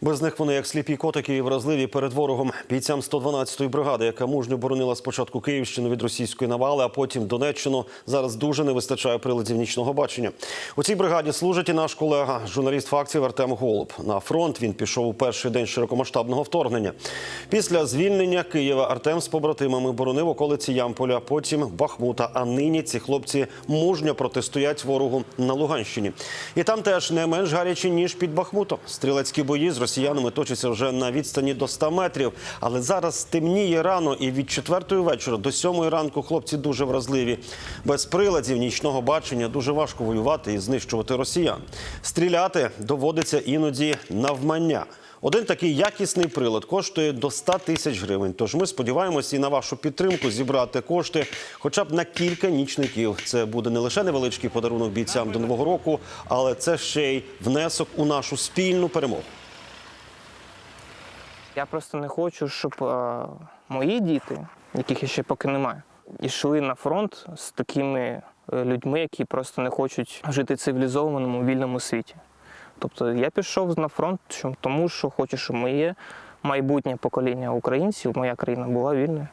Без них вони як сліпі котики і вразливі перед ворогом. Бійцям 112-ї бригади, яка мужньо боронила спочатку Київщину від російської навали, а потім Донеччину. Зараз дуже не вистачає приладів нічного бачення. У цій бригаді служить і наш колега, журналіст фактів Артем Голуб. На фронт він пішов у перший день широкомасштабного вторгнення. Після звільнення Києва Артем з побратимами боронив околиці Ямполя, потім Бахмута. А нині ці хлопці мужньо протистоять ворогу на Луганщині. І там теж не менш гарячі ніж під Бахмутом. Стрілецькі бої з росіянами точаться вже на відстані до 100 метрів. Але зараз темніє рано, і від четвертої вечора до сьомої ранку хлопці дуже вразливі. Без приладів нічного бачення дуже важко воювати і знищувати росіян. Стріляти доводиться іноді навмання. Один такий якісний прилад коштує до 100 тисяч гривень. Тож ми сподіваємося і на вашу підтримку зібрати кошти хоча б на кілька нічників. Це буде не лише невеличкий подарунок бійцям до нового року, але це ще й внесок у нашу спільну перемогу. Я просто не хочу, щоб е, мої діти, яких ще поки немає, йшли на фронт з такими е, людьми, які просто не хочуть жити в цивілізованому вільному світі. Тобто я пішов на фронт, тому що хочу, щоб моє майбутнє покоління українців, моя країна була вільною.